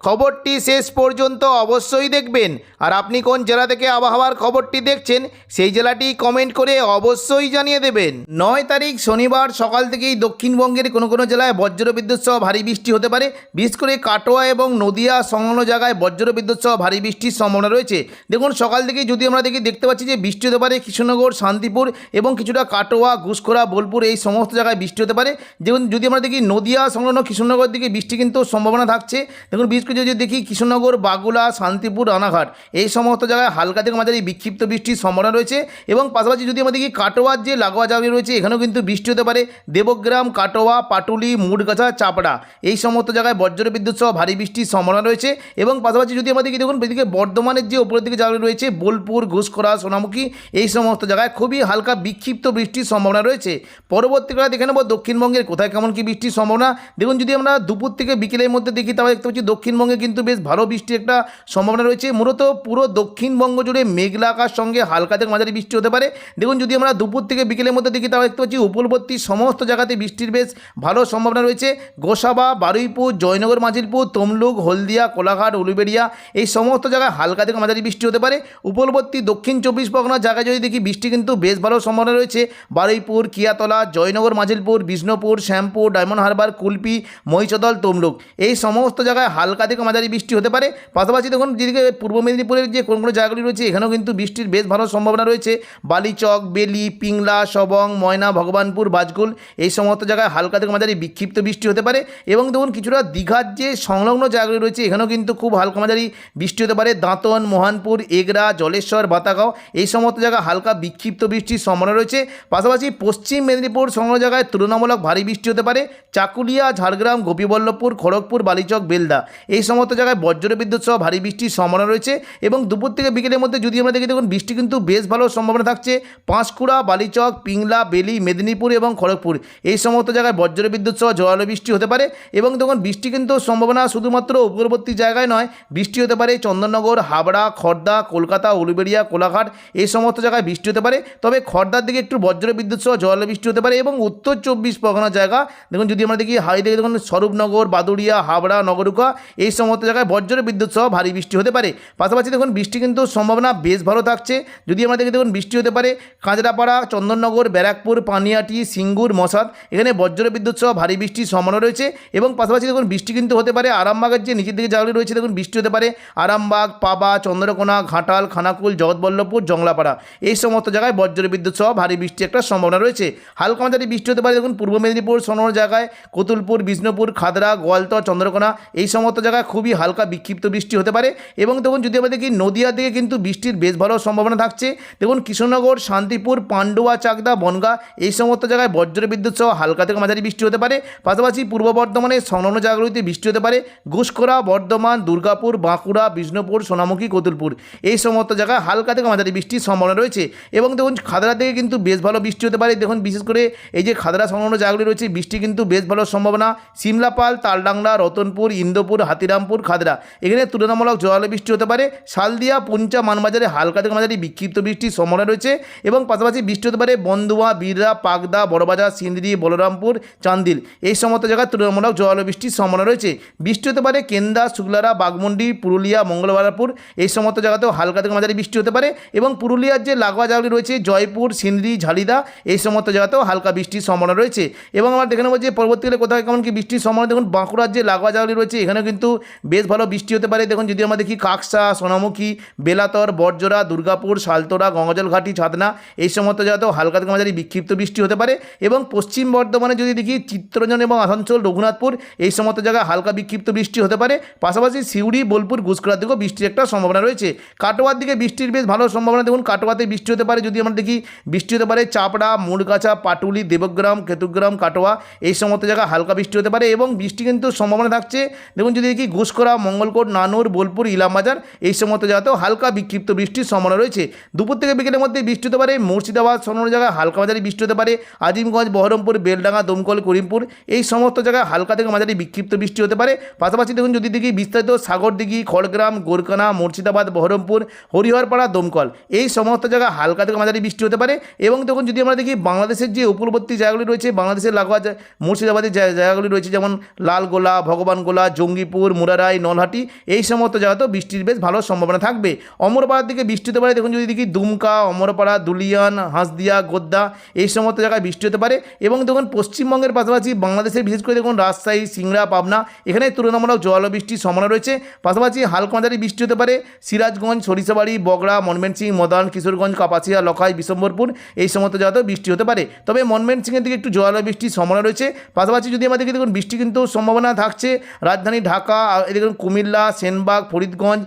খবরটি শেষ পর্যন্ত অবশ্যই দেখবেন। আর আপনি কোন জেলা থেকে আবহাওয়ার খবরটি দেখছেন, সেই জেলাটি কমেন্ট করে অবশ্যই জানিয়ে দেবেন। নয় তারিখ শনিবার সকাল থেকেই দক্ষিণবঙ্গের কোনো কোনো জেলায় বজ্রবিদ্যুৎ সহ ভারী বৃষ্টি হতে পারে। বিশেষ করে কাটোয়া এবং নদিয়া সংলগ্ন জায়গায় বজ্রবিদ্যুৎ সহ ভারী বৃষ্টির সম্ভাবনা রয়েছে। দেখুন, সকাল থেকেই যদি আমরা দেখি, দেখতে পাচ্ছি যে বৃষ্টি হতে পারে কৃষ্ণনগর, শান্তিপুর এবং কিছুটা কাটোয়া ঘুষখোরা বোলপুর এই সমস্ত জায়গায় বৃষ্টি হতে পারে। দেখুন যদি আমরা দেখি, নদিয়া সংলগ্ন কৃষ্ণনগর দিকে বৃষ্টি কিন্তু সম্ভাবনা থাকছে। দেখুন করে যদি দেখি কৃষ্ণনগর বাগুলা শান্তিপুর, রানাঘাট, এই সমস্ত জায়গায় হালকা থেকে মাঝারি বিক্ষিপ্ত বৃষ্টির সম্ভাবনা রয়েছে এবং পাশাপাশি যদি দেখি কাটোয়ার যে লাগোয়া জায়গা রয়েছে, এখানেও কিন্তু বৃষ্টি হতে পারে। দেবগ্রাম, কাটোয়া, পাটুলি, মুড়গাছা, চাপড়া, এই সমস্ত জায়গায় বজ্র বিদ্যুৎ সহ ভারী বৃষ্টির সম্ভাবনা রয়েছে এবং পাশাপাশি যদি দেখি, দেখুন, এদিকে বর্ধমানের যে উপরের দিকে জায়গা রয়েছে, বোলপুর ঘুষখোরা সোনামুখী, এই সমস্ত জায়গায় খুবই হালকা বিক্ষিপ্ত বৃষ্টির সম্ভাবনা রয়েছে। পরবর্তীকালে দেখে নেব দক্ষিণবঙ্গের কোথায় কেমন কি বৃষ্টির সম্ভাবনা। দেখুন, যদি আমরা দুপুর থেকে বিকেলের মধ্যে দেখি, তাহলে দেখতে পাচ্ছি দক্ষিণবঙ্গে কিন্তু বেশ ভালো বৃষ্টির একটা সম্ভাবনা রয়েছে। মূলত পুরো দক্ষিণবঙ্গ জুড়ে মেঘলা আকাশ সঙ্গে হালকা থেকে মাঝারি বৃষ্টি হতে পারে। দেখুন, যদি আমরা দুপুর থেকে বিকেলের মধ্যে দেখি, তাহলে দেখতে পাচ্ছি উপলবর্তী সমস্ত জায়গাতে বৃষ্টির বেশ ভালো সম্ভাবনা রয়েছে। গোসাবা, বারুইপুর, জয়নগর মাঝিলপুর তমলুক, হলদিয়া, কোলাঘাট, উলুবেড়িয়া, এই সমস্ত জায়গায় হালকা থেকে মাঝারি বৃষ্টি হতে পারে। উপলবর্তী দক্ষিণ চব্বিশ পরগনার জায়গায় যদি দেখি, বৃষ্টি কিন্তু বেশ ভালো সম্ভাবনা রয়েছে। বারুইপুর, কিয়াতলা, জয়নগর মাঝিলপুর বিষ্ণুপুর, শ্যামপুর, ডায়মন্ড হারবার, কুলপি, মহিষদল, তমলুক, এই সমস্ত জায়গায় হালকা থেকে মাঝারি বৃষ্টি হতে পারে। পাশাপাশি দেখুন, যেদিকে পূর্ব মেদিনীপুরের যে কোন কোনো জায়গাগুলি রয়েছে, এখানেও কিন্তু বৃষ্টির বেশ ভালো সম্ভাবনা রয়েছে। বালিচক, বেলি, পিংলা, সবং, ময়না, ভগবানপুর বাজকুল এই সমস্ত জায়গায় হালকা থেকে মাঝারি বিক্ষিপ্ত বৃষ্টি হতে পারে। এবং দেখুন, কিছুটা দীঘার যে সংলগ্ন জায়গাগুলি রয়েছে, এখানেও কিন্তু খুব হালকা মাঝারি বৃষ্টি হতে পারে। দাঁতন, মোহানপুর, এগরা, জলেশ্বর, বাতাগাঁও, এই সমস্ত জায়গায় হালকা বিক্ষিপ্ত বৃষ্টির সম্ভাবনা রয়েছে। পাশাপাশি পশ্চিম মেদিনীপুর সংলগ্ন জায়গায় তুলনামূলক ভারী বৃষ্টি হতে পারে। চাকুলিয়া, ঝাড়গ্রাম, গোপীবল্লভপুর, খড়গপুর, বালিচক, বেলদা এই সমস্ত জায়গায় বজ্র বিদ্যুৎ সহ ভারী বৃষ্টির সম্ভাবনা রয়েছে এবং দুপুর থেকে বিকেলের মধ্যে যদি আমরা দেখি দেখুন, বৃষ্টি কিন্তু বেশ ভালো সম্ভাবনা থাকছে। পাঁশকুড়া, বালিচক, পিংলা, বেলি, মেদিনীপুর এবং খড়গপুর। এই সমস্ত জায়গায় বজ্র বিদ্যুৎ সহ জোরালো বৃষ্টি হতে পারে এবং দেখুন, বৃষ্টি কিন্তু সম্ভাবনা শুধুমাত্র উপকূলবর্তী জায়গায় নয়, বৃষ্টি হতে পারে চন্দননগর, হাবড়া খড়দা কলকাতা, উলুবেড়িয়া, কোলাঘাট, এই সমস্ত জায়গায় বৃষ্টি হতে পারে। তবে খড়দার দিকে একটু বজ্র বিদ্যুৎ সহ জোরালো বৃষ্টি হতে পারে এবং উত্তর চব্বিশ পরগনা জায়গা, দেখুন, যদি আমরা দেখি হাই থেকে দেখুন, স্বরূপনগর, বাদুড়িয়া, হাবড়া, নগরুকা এই সমস্ত জায়গায় বজ্র বিদ্যুৎ সহ ভারী বৃষ্টি হতে পারে। পাশাপাশি দেখুন, বৃষ্টি কিন্তু সম্ভাবনা বেশ ভালো থাকছে। যদি দেখি দেখুন, বৃষ্টি হতে পারে কাঁচরাপাড়া, চন্দননগর, ব্যারাকপুর, পানিয়াটি, সিঙ্গুর, মশাদ, এখানে বজ্র বিদ্যুৎ সহ ভারী বৃষ্টির সম্ভাবনা রয়েছে এবং পাশাপাশি দেখুন, বৃষ্টি কিন্তু হতে পারে আরামবাগের যে নিচের দিকে জায়গাগুলি রয়েছে, দেখুন, বৃষ্টি হতে পারে আরামবাগ, পাবা, চন্দ্রকোনা, ঘাটাল, খানাকুল, জগৎবল্লভপুর, জংলাপাড়া। এই সমস্ত জায়গায় বজ্র বিদ্যুৎ সহ ভারী বৃষ্টি একটা সম্ভাবনা রয়েছে। হালকা মাঝারি বৃষ্টি হতে পারে, দেখুন, পূর্ব মেদিনীপুর সোনোর জায়গায়, কতুলপুর, বিষ্ণুপুর, খাদরা, গোয়ালতর, চন্দ্রকোনা, এই সমস্ত জায়গায় খুবই হালকা বিক্ষিপ্ত বৃষ্টি হতে পারে এবং দেখুন যদি আমরা দেখি নদিয়া দিকে কিন্তু বৃষ্টির বেশ ভালো সম্ভাবনা থাকছে। দেখুন কৃষ্ণনগর, শান্তিপুর, পান্ডুয়া, চাকদা, বনগা এই সমস্ত জায়গায় বজ্র বিদ্যুৎ সহ হালকা থেকে মাঝারি বৃষ্টি হতে পারে। পাশাপাশি পূর্ব বর্ধমানের সংলগ্ন জায়গাগুলিতে বৃষ্টি হতে পারে। ঘুষখোরা বর্ধমান, দুর্গাপুর, বাঁকুড়া, বিষ্ণুপুর, সোনামুখী, কতুলপুর এই সমস্ত জায়গায় হালকা থেকে মাঝারি বৃষ্টির সম্ভাবনা রয়েছে এবং দেখুন খাদরা থেকে কিন্তু বেশ ভালো বৃষ্টি হতে পারে। দেখুন বিশেষ করে এই যে খাদরা সংলগ্ন জায়গাগুলি রয়েছে বৃষ্টি কিন্তু বেশ ভালো সম্ভাবনা। সিমলাপাল, তালডাংরা, রতনপুর, ইন্দোপুর হাতিরামপুর খাদরা। এখানে তুলনামূলক জোরালো বৃষ্টি হতে পারে। শালদিয়া, পুঞ্চা, মানবাজারে হালকা থেকে মাঝারি বিক্ষিপ্ত বৃষ্টির সম্ভাবনা রয়েছে এবং পাশাপাশি বৃষ্টি হতে পারে বন্দুয়া বীররা, পাগদা, বড়বাজার, সিন্দ্রি, বলরামপুর, চান্দিল। এই সমস্ত জায়গায় তুলনামূলক জোরালো বৃষ্টির সম্ভাবনা রয়েছে। বৃষ্টি হতে পারে কেন্দা, শুক্লারা, বাগমুন্ডি, পুরুলিয়া, মঙ্গলবারপুর। এই সমস্ত জায়গাতেও হালকা থেকে মাঝারি বৃষ্টি হতে পারে এবং পুরুলিয়ার যে লাগোয়া জায়গাগুলি রয়েছে, জয়পুর, সিন্দ্রি, ঝালিদা, এই সমস্ত জায়গাতেও হালকা বৃষ্টির সম্ভাবনা রয়েছে। এবং আমরা দেখে নেব যে পরবর্তীকালে কোথায় কেমন কি বৃষ্টির সম্ভাবনা। দেখুন, বাঁকুড়ার যে লাগোয়া জায়গাগুলি রয়েছে, এখানেও কিন্তু বেশ ভালো বৃষ্টি হতে পারে। দেখুন যদি আমরা দেখি কাকসা, সোনামুখী, বেলাতর বরজোড়া দুর্গাপুর, শালতোড়া গঙ্গাজল ঘাটি ছাতনা, এই সমস্ত জায়গাতেও হালকা থেকে মাঝারি বিক্ষিপ্ত বৃষ্টি হতে পারে এবং পশ্চিম বর্ধমানে যদি দেখি চিত্তরঞ্জন এবং আসানসোল, রঘুনাথপুর, এই সমস্ত জায়গায় হালকা বিক্ষিপ্ত বৃষ্টি হতে পারে। পাশাপাশি সিউড়ি, বোলপুর গুসকরার দিকেও বৃষ্টির একটা সম্ভাবনা রয়েছে। কাটোয়ার দিকে বৃষ্টির বেশ ভালো সম্ভাবনা, দেখুন, কাটোয়াতে বৃষ্টি হতে পারে। যদি আমরা দেখি বৃষ্টি হতে পারে চাপড়া, মুড়গাছা, পাটুলি, দেবগ্রাম কেতুগ্রাম কাটোয়া, এই সমস্ত জায়গায় হালকা বৃষ্টি হতে পারে এবং বৃষ্টি কিন্তু সম্ভাবনা থাকছে। দেখুন, যদি দেখি ঘুষকরা মঙ্গলকোট, নানুর, বোলপুর, ইলামবাজার এই সমস্ত জায়গাতেও হালকা বিক্ষিপ্ত বৃষ্টির সম্ভাবনা রয়েছে। দুপুর থেকে বিকেলের মধ্যে বৃষ্টি হতে পারে। মুর্শিদাবাদ সমস্ত জায়গায় হালকা মাঝারি বৃষ্টি হতে পারে। আজিমগঞ্জ, বহরমপুর, বেলডাঙ্গা, দমকল, করিমপুর এই সমস্ত জায়গায় হালকা থেকে মাঝারি বিক্ষিপ্ত বৃষ্টি হতে পারে। পাশাপাশি দেখুন যদি দেখি বিস্তারিত সাগরদিঘি, খড়গ্রাম গোরকানা মুর্শিদাবাদ, বহরমপুর, হরিহরপাড়া, দমকল এই সমস্ত জায়গায় হালকা থেকে মাঝারি বৃষ্টি হতে পারে। এবং দেখুন যদি আমরা দেখি বাংলাদেশের যে উপকূলবর্তী জায়গাগুলি রয়েছে, বাংলাদেশের লাগোয়া মুর্শিদাবাদের জায়গাগুলি রয়েছে যেমন লালগোলা, ভগবানগোলা, জঙ্গিপুর মুরারাই, নলহাটি, এই সমস্ত জায়গাতেও বৃষ্টির বেশ ভালো সম্ভাবনা থাকবে। অমরপাড়ার দিকে বৃষ্টি হতে পারে। দেখুন যদি দেখি দুমকা, অমরপাড়া, দুলিয়ান, হাঁসদিয়া গোদ্দা এই সমস্ত জায়গায় বৃষ্টি হতে পারে এবং দেখুন পশ্চিমবঙ্গের পাশাপাশি বাংলাদেশের বিশেষ করে দেখুন রাজশাহী, সিংড়া, পাবনা, এখানে তুলনামূলক জল বৃষ্টির সম্ভাবনা রয়েছে। পাশাপাশি হালকা বৃষ্টি হতে পারে। সিরাজগঞ্জ, সরিষাবাড়ি, বগড়া মনমেনসিং মদান, কিশোরগঞ্জ, কাপাসিয়া, লখাই বিশম্বরপুর এই সমস্ত জায়গাতেও বৃষ্টি হতে পারে। তবে মনমেনসিংয়ের দিকে একটু জল বৃষ্টির সম্ভাবনা রয়েছে। পাশাপাশি যদি আমাদের দেখুন বৃষ্টি কিন্তু সম্ভাবনা থাকছে। রাজধানী ঢাকা আর এদিকে দেখুন কুমিল্লা, সেনবাগ, ফরিদগঞ্জ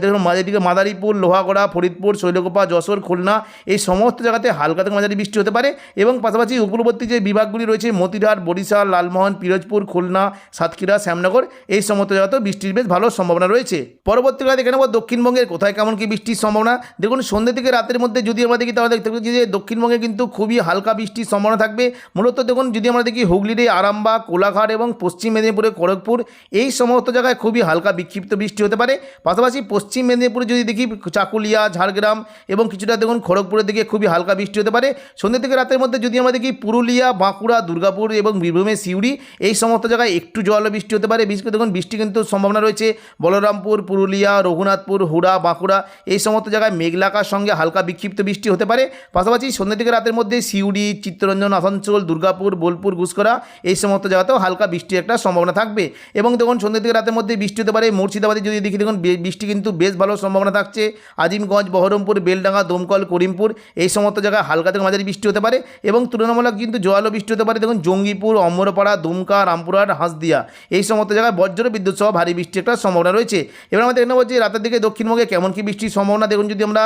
দেখুন এদিকে মাদারীপুর, লোহাগড়া, ফরিদপুর, শৈলকুপা, যশোর, খুলনা, এই সমস্ত জায়গাতে হালকা থেকে মাঝারি বৃষ্টি হতে পারে। এবং পাশাপাশি উপকূলবর্তী যে বিভাগগুলি রয়েছে, মতিরহাট, বরিশাল, লালমোহন, পিরোজপুর, খুলনা, সাতক্ষীরা, শ্যামনগর, এই সমস্ত জায়গাতেও বৃষ্টির বেশ ভালো সম্ভাবনা রয়েছে। পরবর্তীকালে দেখে নেব দক্ষিণবঙ্গের কোথায় কেমন কি বৃষ্টির সম্ভাবনা। দেখুন সন্ধ্যে থেকে রাতের মধ্যে যদি আমরা দেখি, তাহলে দেখতে পাচ্ছি যে দক্ষিণবঙ্গে কিন্তু খুবই হালকা বৃষ্টির সম্ভাবনা থাকবে। মূলত দেখুন যদি আমরা দেখি হুগলির আরামবাগ, কোলাঘাট এবং পশ্চিম মেদিনীপুরের খড়গপুর, এই সমস্ত জায়গায় খুবই হালকা বিক্ষিপ্ত বৃষ্টি হতে পারে। পাশাপাশি পশ্চিম মেদিনীপুরে যদি দেখি, চাকুলিয়া, ঝাড়গ্রাম এবং কিছুটা দেখুন খড়গপুরের দিকে খুবই হালকা বৃষ্টি হতে পারে। সন্ধ্যে থেকে রাতের মধ্যে যদি আমরা দেখি পুরুলিয়া, বাঁকুড়া, দুর্গাপুর এবং বীরভূমের সিউড়ি, এই সমস্ত জায়গায় একটু জল বৃষ্টি হতে পারে। বিশেষ করে দেখুন বৃষ্টি কিন্তু সম্ভাবনা রয়েছে। বলরামপুর, পুরুলিয়া, রঘুনাথপুর, হুড়া, বাঁকুড়া, এই সমস্ত জায়গায় মেঘলাকার সঙ্গে হালকা বিক্ষিপ্ত বৃষ্টি হতে পারে। পাশাপাশি সন্ধ্যে থেকে রাতের মধ্যে সিউড়ি, চিত্তরঞ্জন, আসানসোল, দুর্গাপুর, বোলপুর ঘুষকরা এই সমস্ত জায়গাতেও হালকা বৃষ্টির একটা সম্ভাবনা থাকবে। এবং দেখুন সন্ধ্যে থেকে রাতের মধ্যে বৃষ্টি হতে পারে। মুর্শিদাবাদে যদি দেখি, দেখুন বৃষ্টি কিন্তু বেশ ভালো সম্ভাবনা থাকছে। আজিমগঞ্জ, বহরমপুর, বেলডাঙ্গা, দমকল, করিমপুর এই সমস্ত জায়গায় হালকা থেকে মাঝারি বৃষ্টি হতে পারে এবং তুলনামূলক কিন্তু জোয়ালো বৃষ্টি হতে পারে। দেখুন, জঙ্গিপুর, অমরপাড়া, দুমকা, রামপুরহাট, হাঁসদিয়া এই সমস্ত জায়গায় বজ্র বিদ্যুৎ সহ ভারী বৃষ্টির একটা সম্ভাবনা রয়েছে। এবার আমরা দেখে নেব যে রাতের দিকে দক্ষিণবঙ্গে কেমন কি বৃষ্টির সম্ভাবনা। দেখুন, যদি আমরা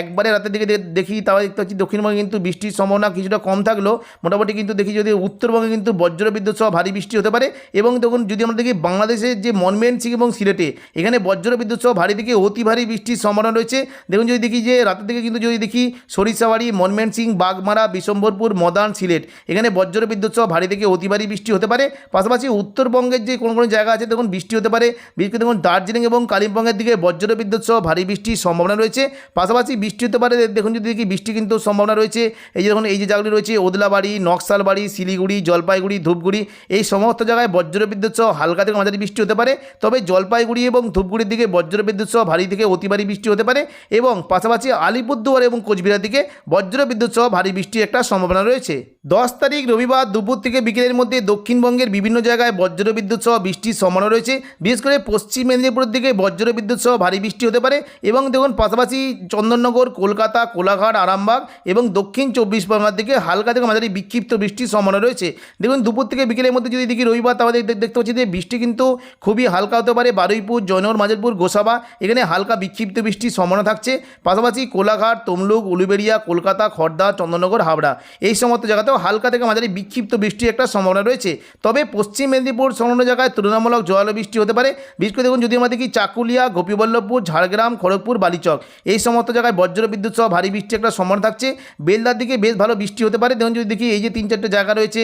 একবারে রাতের দিকে দেখি, তাহলে দেখতে পাচ্ছি দক্ষিণবঙ্গে কিন্তু বৃষ্টির সম্ভাবনা কিছুটা কম থাকলেও মোটামুটি কিন্তু দেখি যদি উত্তরবঙ্গে কিন্তু বজ্র বিদ্যুৎ সহ ভারী বৃষ্টি হতে পারে এবং দেখুন, যদি আমরা দেখি বাংলাদেশের যে মনমেন সিং এবং সিলেটে। এখানে বজ্র বিদ্যুৎ সহ ভারী থেকে অতি ভারী বৃষ্টির সম্ভাবনা রয়েছে। দেখুন যদি দেখি যে রাতের দিকে কিন্তু যদি দেখি সরিষাবাড়ি মনমেন সিং, বাগমারা বিশম্বরপুর মদান, সিলেট। এখানে বজ্র বিদ্যুৎ সহ ভারী থেকে অতি ভারী বৃষ্টি হতে পারে। পাশাপাশি উত্তরবঙ্গের যে কোনো কোনো জায়গা আছে, দেখুন বৃষ্টি হতে পারে। বিশেষ দেখুন দার্জিলিং এবং কালিম্পংয়ের দিকে বজ্র বিদ্যুৎ সহ ভারী বৃষ্টির সম্ভাবনা রয়েছে। পাশাপাশি বৃষ্টি হতে পারে, দেখুন যদি দেখি বৃষ্টি কিন্তু সম্ভাবনা রয়েছে। এই যে দেখুন, এই যে জায়গাগুলি রয়েছে, ওদলাবাড়ি, নকশালবাড়ি, শিলিগুড়ি, জলপাইগুড়ি, ধূপগুড়ি, এই সমস্ত জায়গায় বজ্র বিদ্যুৎ সহ হালকা থেকে মাঝারি বৃষ্টি হতে পারে। তবে জলপাইগুড়ি এবং ধূপগুড়ির দিকে বজ্র বিদ্যুৎ সহ ভারী থেকে অতি ভারী বৃষ্টি হতে পারে এবং পাশাপাশি আলিপুরদুয়ার এবং কোচবিহার দিকে বজ্র বিদ্যুৎ সহ ভারী বৃষ্টির একটা সম্ভাবনা রয়েছে। দশ তারিখ রবিবার দুপুর থেকে বিকেলের মধ্যে দক্ষিণবঙ্গের বিভিন্ন জায়গায় বজ্র বিদ্যুৎ সহ বৃষ্টির সম্ভাবনা রয়েছে। বিশেষ করে পশ্চিম মেদিনীপুরের দিকে বজ্র বিদ্যুৎ সহ ভারী বৃষ্টি হতে পারে এবং দেখুন, পাশাপাশি চন্দননগর, কলকাতা, কোলাঘাট, আরামবাগ এবং দক্ষিণ চব্বিশ পরগনার দিকে হালকা থেকে মাঝারি বিক্ষিপ্ত বৃষ্টির সম্ভাবনা রয়েছে। দেখুন, দুপুর থেকে বিকেলের মধ্যে যদি দেখি রবিবার, তাহলে দেখতে পাচ্ছি যে বৃষ্টি কিন্তু খুবই হালকা হতে পারে, বারুইপুর, জয়নগর, মাজারপুর, গোসাবা, এখানে হালকা বিক্ষিপ্ত বৃষ্টির সম্ভাবনা থাকছে। পাশাপাশি কোলাঘাট, তমলুক, উলুবেড়িয়া, কলকাতা খড়দা চন্দননগর, হাবড়া, এই সমস্ত জায়গাতেও হালকা থেকে মাঝারি বিক্ষিপ্ত বৃষ্টির একটা সম্ভাবনা রয়েছে। তবে পশ্চিম মেদিনীপুর সংলগ্ন জায়গায় তুলনামূলক জোয়ালো বৃষ্টি হতে পারে। বিশেষ করে দেখুন যদি আমরা দেখি চাকুলিয়া, গোপীবল্লভপুর, ঝাড়গ্রাম, খড়গপুর, বালিচক, এই সমস্ত জায়গায় বজ্র বিদ্যুৎ সহ ভারী বৃষ্টির একটা সম্ভাবনা থাকছে। বেলদার দিকে বেশ ভালো বৃষ্টি হতে পারে। দেখুন যদি দেখি এই যে তিন চারটে জায়গা রয়েছে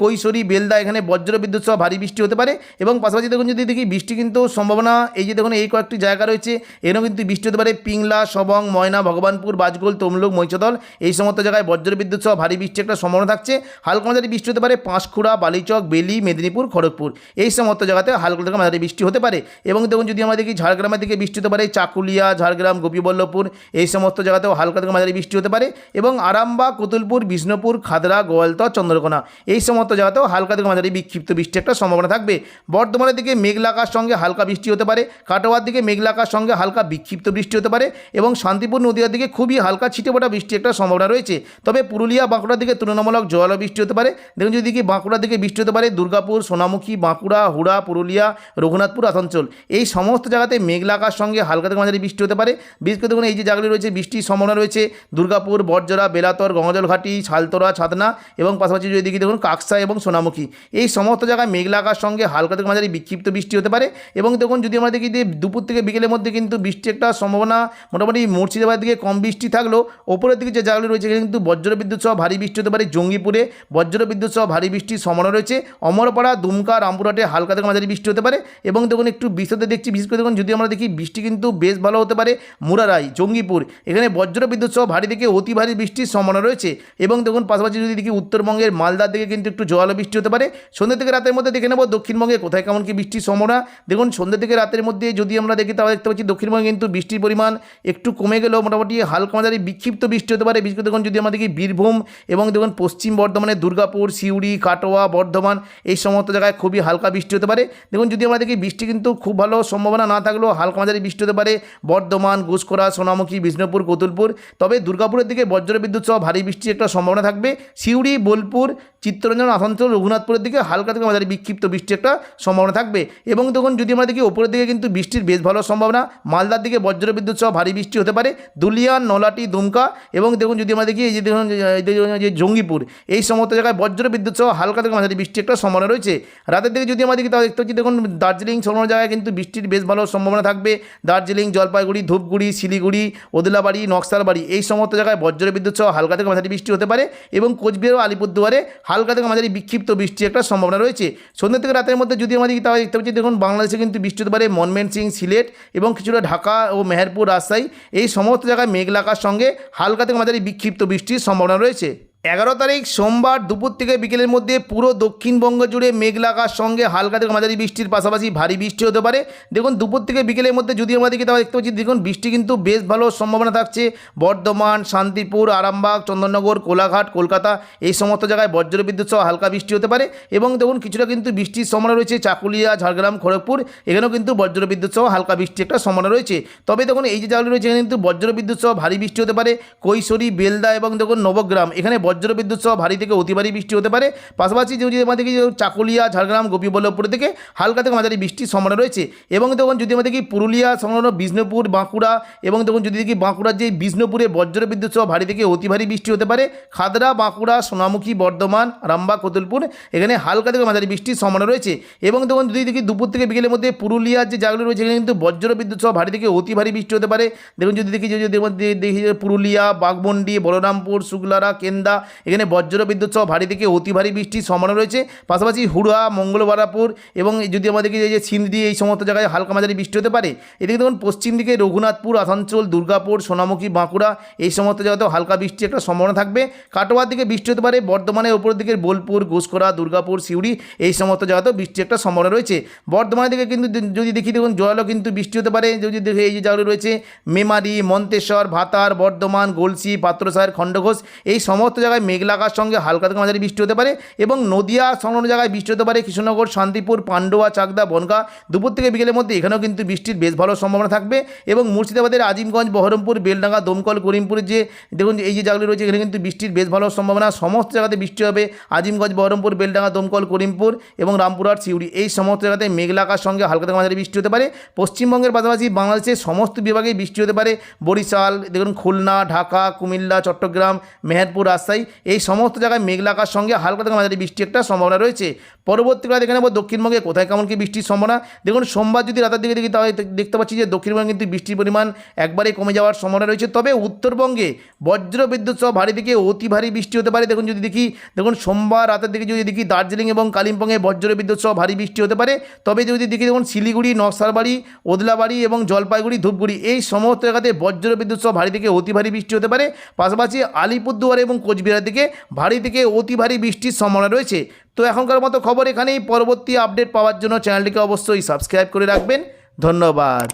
কৈশোরী, বেলদা, এখানে বজ্র বিদ্যুৎ সহ ভারী বৃষ্টি হতে পারে। এবং পাশাপাশি দেখুন যদি দেখি বৃষ্টি কিন্তু সম্ভাবনা, এই যে দেখুন এই কয়েকটি জায়গা রয়েছে, এরও কিন্তু বৃষ্টি হতে পারে। পিংলা, সবং, ময়না, ভগবানপুর, বাজগোল, তমলুক মৈচদল এই সমস্ত জায়গায় বজ্র বিদ্যুৎ সহ ভারী বৃষ্টির একটা সম্ভাবনা থাকছে। হালকা মাঝারি বৃষ্টি হতে পারে পাঁশকুড়া, বালিচক, বেলি, মেদিনীপুর, খড়গপুর। এই সমস্ত জায়গাতে হালকা থেকে মাঝারি বৃষ্টি হতে পারে। এবং দেখুন যদি আমরা দেখি ঝাড়গ্রামের দিকে বৃষ্টি হতে পারে, চাকুলিয়া, ঝাড়গ্রাম, গোপীবল্লভপুর, এই সমস্ত জায়গাতেও হালকা থেকে মাঝারি বৃষ্টি হতে পারে। এবং আরামবাগ কতুলপুর, বিষ্ণুপুর, খাদরা, গোয়ালতর, চন্দ্রকোনা, এই সমস্ত জায়গাতেও হালকা থেকে মাঝারি বিক্ষিপ্ত বৃষ্টি একটা সম্ভাবনা থাকবে। বর্ধমানের দিকে মেঘলা আকাশ সঙ্গে হালকা বৃষ্টি হতে পারে, কাটোয়ার দিকে মেঘলা আকাশ সঙ্গে হালকা বিক্ষিপ্ত বৃষ্টি হতে পারে এবং শান্তিপুর নদীয়ার দিকে খুবই হালকা ছিটেফোঁটা বৃষ্টি একটা সম্ভাবনা রয়েছে। তবে পুরুলিয়া বাঁকুড়ার দিকে তুলনামূলক জোয়ালো বৃষ্টি হতে পারে। দেখুন যদি কি বাঁকুড়ার দিকে বৃষ্টি হতে পারে, দুর্গাপুর, সোনামুখী, বাঁকুড়া, হুড়া, পুরুলিয়া, রঘুনাথপুর, আসানসোল। এই সমস্ত জায়গাতে মেঘলা আকাশ সঙ্গে হালকা থেকে মাঝারি বৃষ্টি হতে পারে। বিশেষ করে দেখুন এই যে জায়গাগুলি রয়েছে, বৃষ্টির সম্ভাবনা রয়েছে। দুর্গাপুর বটজরা বেলাতর, গঙ্গাজলঘাটি ছালতোরা ছাতনা এবং পাশাপাশি যদি দেখি দেখুন কাকসা এবং সোনামুখী। এই সমস্ত জায়গায় মেঘলা আকাশ সঙ্গে হালকা থেকে মাঝারি বিক্ষিপ্ত বৃষ্টি হতে পারে। এবং দেখুন, যদি আমরা দেখি যে দুপুর থেকে বিকেলের মধ্যে কিন্তু বৃষ্টি একটা সম্ভাবনা মোটামুটি মুর্শিদাবাদের দিকে কম বৃষ্টি থাকলেও ওপরের দিকে যে জায়গাগুলি রয়েছে কিন্তু বজ্র বিদ্যুৎ সহ ভারী বৃষ্টি হতে পারে জঙ্গিপুরে। বজ্র বিদ্যুৎ সহ ভারী বৃষ্টির সম্ভাবনা রয়েছে। অমরপাড়া, দুমকা, রামপুরহাটে হালকা থেকে মাঝারি বৃষ্টি হতে পারে। এবং দেখুন, একটু বিস্তৃত দেখছি, বিশেষ করে দেখুন, যদি আমরা দেখি বৃষ্টি কিন্তু বেশ ভালো হতে পারে মুরারাই, জঙ্গিপুর। এখানে বজ্র বিদ্যুৎ সহ ভারী থেকে অতি ভারী বৃষ্টির সম্ভাবনা রয়েছে। এবং দেখুন, পাশাপাশি যদি দেখি উত্তরবঙ্গের মালদার দিকে কিন্তু একটু জোয়ালো বৃষ্টি হতে পারে। সন্ধ্যে থেকে রাতের মধ্যে দেখে নেব দক্ষিণবঙ্গে কোথায় কেমন কি বৃষ্টির সম্ভাবনা দেখুন, সন্ধ্যে থেকে রাতের মধ্যে যদি আমরা দেখি, তাহলে দেখতে পাচ্ছি দক্ষিণবঙ্গে কিন্তু বৃষ্টির পরিমাণ একটু কমে গেলেও মোটামুটি হালকা মাঝারি বিক্ষিপ্ত বৃষ্টি হতে পারে। বিশেষ করে দেখুন, যদি আমরা দেখি বীরভূম এবং দেখুন, পশ্চিম বর্ধমানে দুর্গাপুর, সিউড়ি, কাটোয়া, বর্ধমান এই সমস্ত জায়গায় খুবই হালকা বৃষ্টি হতে পারে। দেখুন, যদি আমরা দেখি বৃষ্টি কিন্তু খুব ভালো সম্ভাবনা না থাকলেও হালকা মাঝারি বৃষ্টি হতে পারে। বর্ধমান ঘুষকরা সোনামুখী, বিষ্ণুপুর, কতুলপুর। তবে দুর্গাপুরের দিকে বজ্র বিদ্যুৎ সহ ভারী বৃষ্টির একটা সম্ভাবনা থাকবে। সিউড়ি, বোলপুর চিত্তরঞ্জন আসানসোল রঘুনাথপুরের দিকে হালকা থেকে মাঝারি বিক্ষিপ্ত বৃষ্টির একটা সম্ভাবনা থাকবে। এবং দেখুন যদি আমরা দেখি, ওপরের দিকে কিন্তু বৃষ্টির বেশ ভালো সম্ভাবনা। মালদার দিকে বজ্র বিদ্যুৎ সহ ভারী বৃষ্টি হতে পারে। দুলিয়ান, নলাটি, দুমকা এবং দেখুন যদি আমরা দেখি, এই যে দেখুন যে- জঙ্গিপুর, এই সমস্ত জায়গায় বজ্র বিদ্যুৎ সহ হালকা থেকে মাঝারি বৃষ্টি একটা সম্ভাবনা রয়েছে। রাতের দিকে যদি আমরা দেখি, তাহলে দেখতে পাচ্ছি দেখুন, দার্জিলিং সমস্ত জায়গায় কিন্তু বৃষ্টির বেশ ভালো সম্ভাবনা থাকবে। দার্জিলিং, জলপাইগুড়ি, ধূপগুড়ি, শিলিগুড়ি, ওদলাবাড়ি, নকশালবাড়ি, এই সমস্ত জায়গায় বজ্র বিদ্যুৎ সহ হালকা থেকে মাঝারি বৃষ্টি হতে পারে। এবং কোচবিহার ও আলিপুরদুয়ারে হালকা থেকে মাঝারি বিক্ষিপ্ত বৃষ্টির একটা সম্ভাবনা রয়েছে। সন্ধ্যা থেকে রাতের মধ্যে যদি আমাদের তাহলে দেখতে পাচ্ছি দেখুন, বাংলাদেশে কিন্তু বৃষ্টি হতে পারে মনমেন সিং, সিলেট এবং কিছুটা ঢাকা ও মেহেরপুর রাজশাহী। এই সমস্ত জায়গায় মেঘলাকার সঙ্গে হালকা থেকে মাঝারি বিক্ষিপ্ত বৃষ্টির সম্ভাবনা রয়েছে। এগারো তারিখ সোমবার দুপুর থেকে বিকেলের মধ্যে পুরো দক্ষিণবঙ্গ জুড়ে মেঘলা আকাশ সঙ্গে হালকা থেকে মাঝারি বৃষ্টির পাশাপাশি ভারী বৃষ্টি হতে পারে। দেখুন, দুপুর থেকে বিকেলের মধ্যে যদি আমরা দেখি, তাহলে দেখতে পাচ্ছি, দেখুন, বৃষ্টি কিন্তু বেশ ভালো সম্ভাবনা থাকছে। বর্ধমান, শান্তিপুর, আরামবাগ, চন্দননগর, কোলাঘাট, কলকাতা, এই সমস্ত জায়গায় বজ্র বিদ্যুৎ সহ হালকা বৃষ্টি হতে পারে এবং দেখুন, কিছুটা কিন্তু বৃষ্টির সম্ভাবনা রয়েছে চাকুলিয়া, ঝাড়গ্রাম, খড়গপুর, এখানেও কিন্তু বজ্র বিদ্যুৎ সহ হালকা বৃষ্টি একটা সম্ভাবনা রয়েছে। তবে দেখুন, এই যে জায়গাগুলি রয়েছে, এখানে কিন্তু বজ্র বিদ্যুৎ সহ ভারী বৃষ্টি হতে পারে। কৈশোরী, বেলদা এবং দেখুন, নবগ্রাম, এখানে বজ্র বিদ্যুৎ সহ ভারী থেকে অতি ভারী বৃষ্টি হতে পারে। পাশাপাশি যদি আমাদের চাকুলিয়া, ঝাড়গ্রাম গোপীবল্লভপুর থেকে হালকা থেকে মাঝারি বৃষ্টির সম্ভাবনা রয়েছে এবং তখন যদি আমরা দেখি পুরুলিয়া সংলগ্ন বিষ্ণুপুর, বাঁকুড়া এবং তখন যদি দেখি বাঁকুড়ার যে বিষ্ণুপুরে বজ্র বিদ্যুৎ সহ ভারী থেকে অতি ভারী বৃষ্টি হতে পারে, খাদরা, বাঁকুড়া, সোনামুখী, বর্ধমান, রামবাগ, কতুলপুর এখানে হালকা থেকে মাঝারি বৃষ্টির সম্ভাবনা রয়েছে এবং দেখুন যদি দেখি দুপুর থেকে বিকেলের মধ্যে পুরুলিয়ার যে জায়গাগুলো রয়েছে এখানে কিন্তু বজ্র বিদ্যুৎ সহ ভারী থেকে অতি ভারী বৃষ্টি হতে পারে। দেখুন যদি দেখি যদি দেখি- পুরুলিয়া বাগমন্ডি বলরামপুর, শুক্লারা, কেন্দা এখানে বজ্র বিদ্যুৎ সহ ভারী থেকে অতি ভারী বৃষ্টির সম্ভাবনা রয়েছে। পাশাপাশি হুড়া মঙ্গলবারাপুর এবং যদি আমরা দেখি যে সিন্ধি এই সমস্ত জায়গায় হালকা মাঝারি বৃষ্টি হতে পারে, এদিকে দেখুন পশ্চিম দিকে রঘুনাথপুর, আসানসোল, দুর্গাপুর, সোনামুখী, বাঁকুড়া এই সমস্ত জায়গাতেও হালকা বৃষ্টির একটা সম্ভাবনা থাকবে। কাটোয়ার দিকে বৃষ্টি হতে পারে বর্ধমানের উপরের দিকে বোলপুর ঘুষকরা দুর্গাপুর, সিউড়ি এই সমস্ত জায়গাতেও বৃষ্টির একটা সম্ভাবনা রয়েছে। বর্ধমানের দিকে কিন্তু যদি দেখি দেখুন জয়ালো কিন্তু বৃষ্টি হতে পারে, যদি দেখি এই যে জায়গাগুলো রয়েছে, মেমারি, মন্তেশ্বর, ভাতার, বর্ধমান, গলসি, পাত্রসাহের, খণ্ডঘোষ এই সমস্ত জায়গায় মেঘলা আকাশ সঙ্গে হালকা থেকে মাঝারি বৃষ্টি হতে পারে এবং নদিয়া সংলগ্ন জায়গায় বৃষ্টি হতে পারে কৃষ্ণনগর, শান্তিপুর, পান্ডুয়া, চাকদা, বনগা। দুপুর থেকে বিকেলের মধ্যে এখানেও কিন্তু বৃষ্টির বেশ ভালো সম্ভাবনা থাকবে এবং মুর্শিদাবাদের আজিমগঞ্জ, বহরমপুর, বেলডাঙ্গা, দমকল, করিমপুরের যে দেখুন এই যে জায়গাগুলি রয়েছে, এখানে কিন্তু বৃষ্টির বেশ ভালো সম্ভাবনা। সমস্ত জায়গাতে বৃষ্টি হবে। আজিমগঞ্জ, বহরমপুর, বেলডাঙ্গা, দমকল, করিমপুর এবং রামপুরহাট, সিউড়ি এই সমস্ত জায়গাতে মেঘলা আকাশ সঙ্গে হালকা থেকে মাঝারি বৃষ্টি হতে পারে। পশ্চিমবঙ্গের পাশাপাশি বাংলাদেশের সমস্ত বিভাগেই বৃষ্টি হতে পারে। বরিশাল, দেখুন খুলনা, ঢাকা, কুমিল্লা, চট্টগ্রাম, মেহেরপুর, রাজশাহী এই সমস্ত জায়গায় মেঘলাকার সঙ্গে হালকা থেকে মাঝারি বৃষ্টি একটা সম্ভাবনা রয়েছে। পরবর্তীকালে দেখে নেব দক্ষিণবঙ্গে কোথায় কেমন কি বৃষ্টির সম্ভাবনা। দেখুন, সোমবার যদি রাতের দিকে দেখি তাহলে দেখতে পাচ্ছি যে দক্ষিণবঙ্গে কিন্তু বৃষ্টির পরিমাণ একবারেই কমে যাওয়ার সম্ভাবনা রয়েছে। তবে উত্তরবঙ্গে বজ্র বিদ্যুৎ সহ ভারী থেকে অতি ভারী বৃষ্টি হতে পারে। দেখুন, যদি দেখি, দেখুন, সোমবার রাতের দিকে যদি দেখি দার্জিলিং এবং কালিম্পংয়ে বজ্র বিদ্যুৎ সহ ভারী বৃষ্টি হতে পারে। তবে যদি দেখি, দেখুন, শিলিগুড়ি নকশালবাড়ি ওদলাবাড়ি এবং জলপাইগুড়ি, ধূপগুড়ি এই সমস্ত জায়গাতে বজ্র বিদ্যুৎ সহ ভারী থেকে অতি ভারী বৃষ্টি হতে পারে। পাশাপাশি আলিপুরদুয়ার এবং কোচবিহার দিকে ভারী থেকে অতি ভারী বৃষ্টির সম্ভাবনা রয়েছে। তো এখনকার মতো খবর এখানেই। পরবর্তী আপডেট পাওয়ার জন্য চ্যানেলটিকে অবশ্যই সাবস্ক্রাইব করে রাখবেন। ধন্যবাদ।